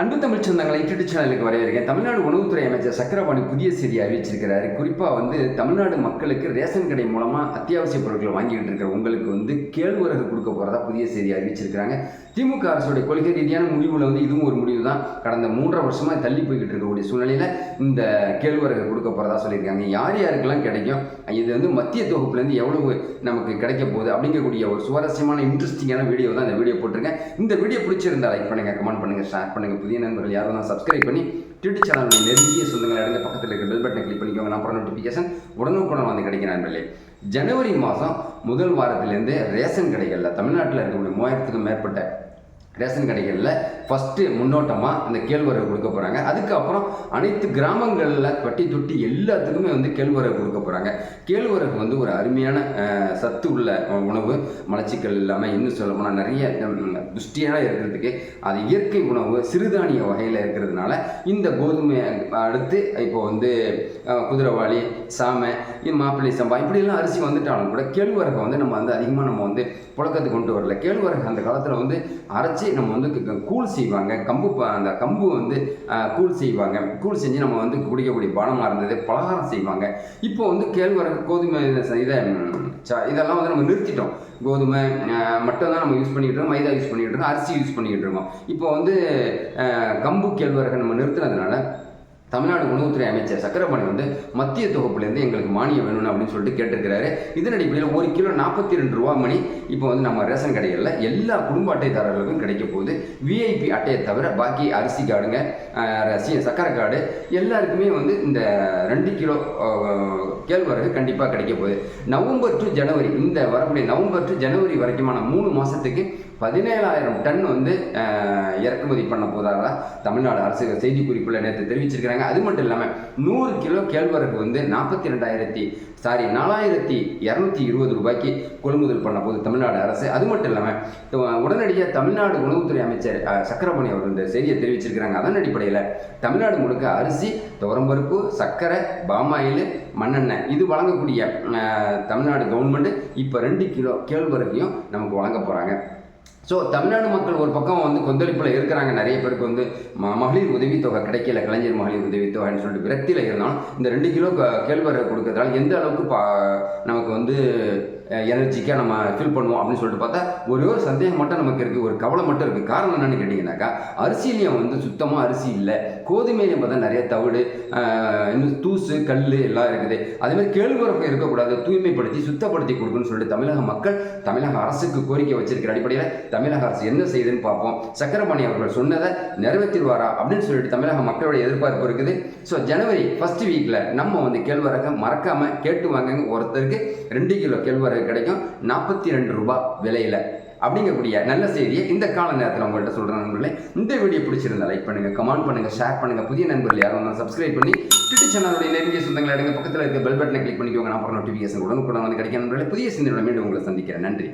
அன்பு தமிழ் சொந்தங்களை யூடியூப் சேனலுக்கு வரவேற்கிறேன். தமிழ்நாடு உணவுத்துறை அமைச்சர் சக்கரபாணி புதிய செய்தி அறிவிச்சிருக்கிறாரு. குறிப்பாக வந்து தமிழ்நாடு மக்களுக்கு ரேஷன் கடை மூலமாக அத்தியாவசிய பொருட்களை வாங்கிக்கிட்டு இருக்கிற உங்களுக்கு வந்து கேழ்வரகு கொடுக்க போகிறதா புதிய செய்தி அறிவிச்சிருக்கிறாங்க. திமுக அரசுடைய கொள்கை ரீதியான முடிவில் வந்து இதுவும் ஒரு முடிவு தான் கடந்த மூன்றரை வருஷமாக தள்ளி போய்கிட்டு இருக்கக்கூடிய சூழ்நிலையில் இந்த கேழ்வரகு கொடுக்க போகிறதா சொல்லியிருக்காங்க. யார் யாருக்கெல்லாம் கிடைக்கும்? இது வந்து மத்திய தொகுப்புலேருந்து எவ்வளவு நமக்கு கிடைக்க போகுது அப்படிங்கக்கூடிய ஒரு சுவாரஸ்யமான இன்ட்ரெஸ்டிங்கான வீடியோ தான் இந்த வீடியோ போட்டிருக்கேன். இந்த வீடியோ பிடிச்சிருந்தா லைக் பண்ணுங்கள் கமெண்ட் பண்ணுங்கள் ஷேர் பண்ணுங்கள் புதிய நண்பர்கள் யாரெல்லாம் சப்ஸ்கிரைப் பண்ணி யூடியூப் சேனலுடைய நெருங்கிய சொந்தங்களை அடைந்த பக்கத்தில் இருக்க பெல் பட்டனை கிளிக் பண்ணிக்கோங்க. நான் அப்புறம் நோட்டிஃபிகேஷன் உடனுக்குடன் வந்து கிடைக்கிற நண்பர்களே. ஜனவரி மாதம் முதல் வாரத்திலேருந்து ரேஷன் கடைகளில் தமிழ்நாட்டில் இருக்கக்கூடிய மூவாயிரத்துக்கும் மேற்பட்ட ரேஷன் கடைகளில் ஃபஸ்ட்டு முன்னோட்டமாக அந்த கேழ்வரகு கொடுக்க போகிறாங்க அதுக்கப்புறம் அனைத்து கிராமங்களில் பட்டி தொட்டி எல்லாத்துக்குமே வந்து கேழ்வரகு கொடுக்க போகிறாங்க கேழ்வரகு வந்து ஒரு அருமையான சத்து உள்ள உணவு மலச்சிக்கல் இல்லாமல் இன்னும் சொல்ல போனால் நிறைய துஷ்டியாக புஷ்டியாக இருக்கிறதுக்கு அது இயற்கை உணவு சிறுதானிய வகையில் இருக்கிறதுனால இந்த கோதுமை அடுத்து இப்போ வந்து குதிரைவாளி சாமை இது மாப்பிள்ளை சம்பா இப்படியெல்லாம் அரிசி வந்துட்டாலும் கூட கேழ்வரகை வந்து நம்ம வந்து அதிகமாக நம்ம வந்து புழக்கத்துக்கு கொண்டு வரல. கேழ்வரகு அந்த காலத்தில் வந்து அரைச்சி நம்ம வந்து கூழ் செய்வாங்க. கம்பு அந்த கம்பு வந்து கூழ் செய்வாங்க. கூழ் செஞ்சு நம்ம வந்து குடிக்கக்கூடிய பானமாக இருந்தது பலகாரம் செய்வாங்க. இப்போ வந்து கேழ்வரகு கோதுமை இதை- இதெல்லாம் வந்து நம்ம நிறுத்திட்டோம். கோதுமை மட்டும் தான் நம்ம யூஸ் பண்ணிக்கிட்டு இருக்கோம். மைதா யூஸ் பண்ணிக்கிட்டு இருக்கோம். அரிசி யூஸ் பண்ணிக்கிட்டு இருக்கோம். இப்போ வந்து கம்பு கேழ்வரகை நம்ம நிறுத்தினதுனால தமிழ்நாடு உணவுத்துறை அமைச்சர் சக்கரபாணி வந்து மத்திய தொகுப்புலேருந்து எங்களுக்கு மானியம் வேணும்னு அப்படின்னு சொல்லிட்டு கேட்டிருக்கிறாரு. இதன் அடிப்படையில் ஒரு கிலோ நாற்பத்தி ரெண்டு ரூபா மணி இப்போ வந்து நம்ம ரேஷன் கடைகளில் எல்லா குடும்ப அட்டைதாரர்களுக்கும் கிடைக்க போகுது. விஐபி அட்டையை தவிர பாக்கி அரிசி கார்டுங்க சக்கரை கார்டு எல்லாருக்குமே வந்து இந்த ரெண்டு கிலோ கேழ்வரகு கண்டிப்பாக கிடைக்க போகுது. நவம்பர் டு ஜனவரி இந்த வரக்கூடிய நவம்பர் டு ஜனவரி வரைக்குமான மூணு மாதத்துக்கு பதினேழாயிரம் டன் வந்து இறக்குமதி பண்ண போதாக தமிழ்நாடு அரசு செய்திக்குறிப்பில் நேற்று தெரிவிச்சிருக்கிறாங்க. அது மட்டும் இல்லாமல் நூறு கிலோ கேழ்வரகு வந்து நாற்பத்தி ரெண்டாயிரத்தி சாரி நாலாயிரத்தி இரநூத்தி இருபது ரூபாய்க்கு கொள்முதல் பண்ண போது தமிழ்நாடு அரசு. அது மட்டும் இல்லாமல் உடனடியாக தமிழ்நாடு உணவுத்துறை அமைச்சர் அஹ், சக்கரபாணி அவர் இந்த செய்தியை தெரிவிச்சிருக்கிறாங்க. அதன் அடிப்படையில் தமிழ்நாடு முழுக்க அரிசி துவரம்பருப்பு சர்க்கரை பாமாயில் மண்ணெண்ணெய் இது வழங்கக்கூடிய தமிழ்நாடு கவர்மெண்ட் இப்போ ரெண்டு கிலோ கேழ்வரகையும் நமக்கு வழங்க போகிறாங்க ஸோ தமிழ்நாடு மக்கள் ஒரு பக்கம் வந்து கொந்தளிப்பில் இருக்கிறாங்க. நிறைய பேருக்கு வந்து ம மகளிர் உதவித்தொகை கிடைக்கல கலைஞர் மகளிர் உதவித்தொகைன்னு சொல்லிட்டு விரக்தியில் இருந்தாலும் இந்த ரெண்டு கிலோ கேழ்வரகு கொடுக்கறதால எந்த அளவுக்கு பா நமக்கு வந்து எனர்ஜிக்காக நம்ம ஃபில் பண்ணுவோம் அப்படின்னு சொல்லிட்டு பார்த்தா ஒரே ஒரு சந்தேகம் மட்டும் நமக்கு இருக்குது ஒரு கவலை மட்டும் இருக்குது காரணம் என்னன்னு கேட்டிங்கனாக்கா அரிசிலையும் வந்து சுத்தமாக அரிசி இல்லை. கோதுமையிலையும் பார்த்தா நிறைய தவிடு இன்னும் தூசு கல் எல்லாம் இருக்குது. அதேமாதிரி கேழ்வரகு இருக்கக்கூடாது தூய்மைப்படுத்தி சுத்தப்படுத்தி கொடுக்கணும்னு சொல்லிட்டு தமிழக மக்கள் தமிழக அரசுக்கு கோரிக்கை வச்சிருக்கிற அடிப்படையில் தமிழக அரசு என்ன செய்யுதுன்னு பார்ப்போம். சக்கரபாணி அவர்கள் சொன்னதை நிறைவேற்றிடுவாரா அப்படின்னு சொல்லிட்டு தமிழக மக்களுடைய எதிர்பார்ப்பு இருக்குது. ஸோ ஜனவரி ஃபர்ஸ்ட் வீக்கில் நம்ம வந்து கேழ்வரகை மறக்காமல் கேட்டு வாங்குங்க. ஒருத்தருக்கு ரெண்டு கிலோ கேழ்வரகு கிடைக்கும் நாற்பத்தி ரெண்டு ரூபாய் விலையில். அப்படிங்கக்கூடிய நல்ல செய்தியை இந்த கால நேரத்தில் உங்கள்கிட்ட சொல்கிறேன் நண்பர்களே. இந்த வீடியோ பிடிச்சிருந்தா லைக் பண்ணுங்க கமெண்ட் பண்ணுங்க ஷேர் பண்ணுங்க. புதிய நண்பர்கள் யாரும் சப்ஸ்கிரைப் பண்ணி ட்விட்டர் சேனலுடைய நெருங்கிய சொந்தங்களை எடுங்க பக்கத்தில் இருக்க பெல் பட்டனை கிளிக் பண்ணிக்கோங்க. நான் அப்புறம் நோட்டிஃபிகேஷன் உடனுக்குடன் வந்து கிடைக்கும் நண்பர்களே. புதிய சிந்தனையோட மீண்டும் உங்களை சந்திக்கிறேன். நன்றி.